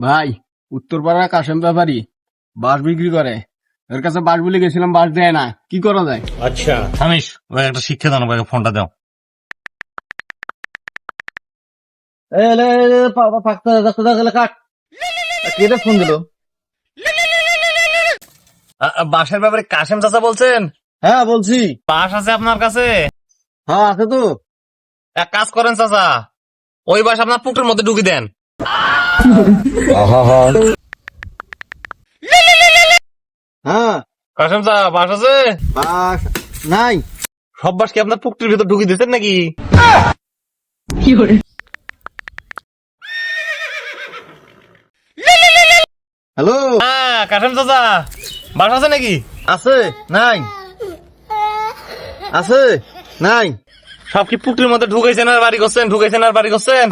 ভাই উত্তরপাড়া কাশেম ব্যাপারী বাস বিক্রি করে। এর কাছে বাস বলে গেছিলাম বাস দেয় না। কি করা যায়? আচ্ছা। থামিস ওই একটা শিক্ষা দাও ওকে ফোনটা দাও। কেটে। ফোন দিল? বাসের ব্যাপারে কাশেম চাচা বলছেন? হ্যাঁ বলছি। বাস আছে আপনার কাছে? হ্যাঁ আছে তো। এক কাজ করেন চাচা ওই বাস আপনার পুকুরের মধ্যে ঢুকি দেন। হ্যাঁ। কাশেম বাস আছে? বাস নাই। সব বাস কি আপনার পুকুরের ভিতর ঢুকি দিয়েছেন নাকি? হ্যালো? হ্যাঁ কাশেম চাচা বাস আছে নাকি? আছে নাই। আছে নাই। সব কি পুকুরের মধ্যে ঢুকাইছেন আর বাড়ি করছেন ঢুকাইছেন আর বাড়ি করছেন?